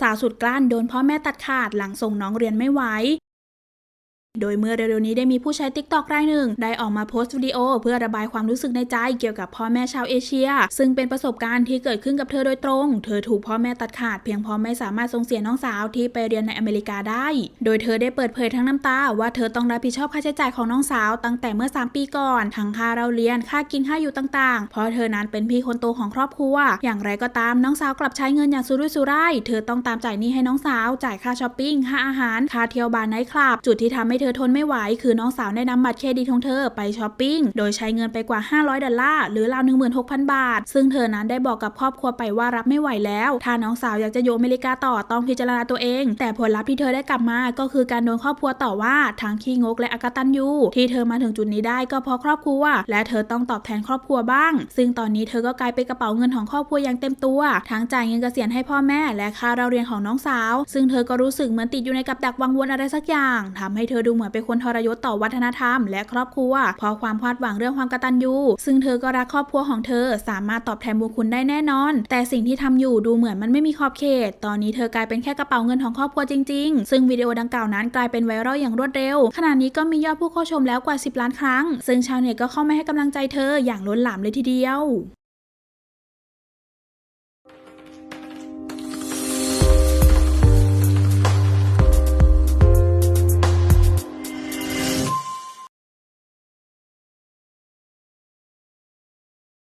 สาวสุดกลั้นโดนพ่อแม่ตัดขาดหลังส่งน้องเรียนไม่ไหว โดยเมื่อเร็วๆนี้ได้มีผู้ใช้ t ิ k t o k รายหนึ่ง ได้ออกมาโพสต์วิดีโอ เพื่อระบายความรู้สึกในใจเกี่ยวกับพ่อแม่ชาวเอเชีย ซึ่งเป็นประสบการณ์ที่เกิดขึ้นกับเธอโดยตรง เธอถูกพ่อแม่ตัดขาดเพียงเพราะไม่สามารถส่งเสียน้องสาวที่ไปเรียนในอเมริกาได้ โดยเธอได้เปิดเผยทั้งน้ำตา ว่าเธอต้องรับผิดชอบค่าใช้จ่ายของน้องสาวตั้งแต่เมื่อ 3 ปีก่อน ทั้งค่าเราเรียนค่ากินค่าอยู่ต่างๆ เพราะเธอนั้นเป็นพี่คนโตของครอบครัว อย่างไรก็ตามน้องสาวกลับใช้เงินอย่างสุรุ่ยสุร่าย เธอต้องตามจ่ายหนี้ให้น้องสาว จ่ายค่าช้อปปิ้งค่าอาหารค่าเที่ยวบาร์ไนท์คลับจุดที่ทำให้ธอทนไม่ไหว คือน้องสาวได้นำบัตรเครดิตของเธอไปช้อปปิ้ง โดยใช้เงินไปกว่า 500 ดอลลาร์ หรือราว 16,000 บาท ซึ่งเธอนั้นได้บอกกับครอบครัวไปว่ารับไม่ไหวแล้ว ถ้าน้องสาวอยากจะอยู่อเมริกาต่อต้องพิจารณาตัวเอง แต่ผลลัพธ์ที่เธอได้กลับมา ก็คือการโดนครอบครัวต่อว่าทั้งขี้งกและอกตันยูที่เธอมาถึงจุดนี้ได้ก็เพราะครอบครัว และเธอต้องตอบแทนครอบครัวบ้าง ซึ่งตอนนี้เธอก็กลายเป็นกระเป๋าเงินของครอบครัวอย่างเต็มตัว ทั้งจ่ายเงินเกษียณให้พ่อแม่ และค่าเราเรียนของน้องสาว ซึ่งเธอก็รู้สึกเหมือนติดอยู่ในกับดักวังวนอะไรสักอย่างทำให้เธอดูเหมือนเป็นคนทรยศต่อวัฒนธรรม และครอบครัวเพราะความคาดหวังเรื่องความกตัญญูซึ่งเธอก็รักครอบครัวของเธอสามารถตอบแทนบุญคุณได้แน่นอน แต่สิ่งที่ทำอยู่ดูเหมือนมันไม่มีขอบเขต ตอนนี้เธอกลายเป็นแค่กระเป๋าเงินของครอบครัวจริง ๆ ซึ่งวิดีโอดังกล่าวนั้นกลายเป็นไวรัลอย่างรวดเร็ว ขณะนี้ก็มียอดผู้เข้าชมแล้วกว่า 10 ล้านครั้ง ซึ่งชาวเน็ตก็เข้ามาให้กำลังใจเธออย่างล้นหลามเลยทีเดียว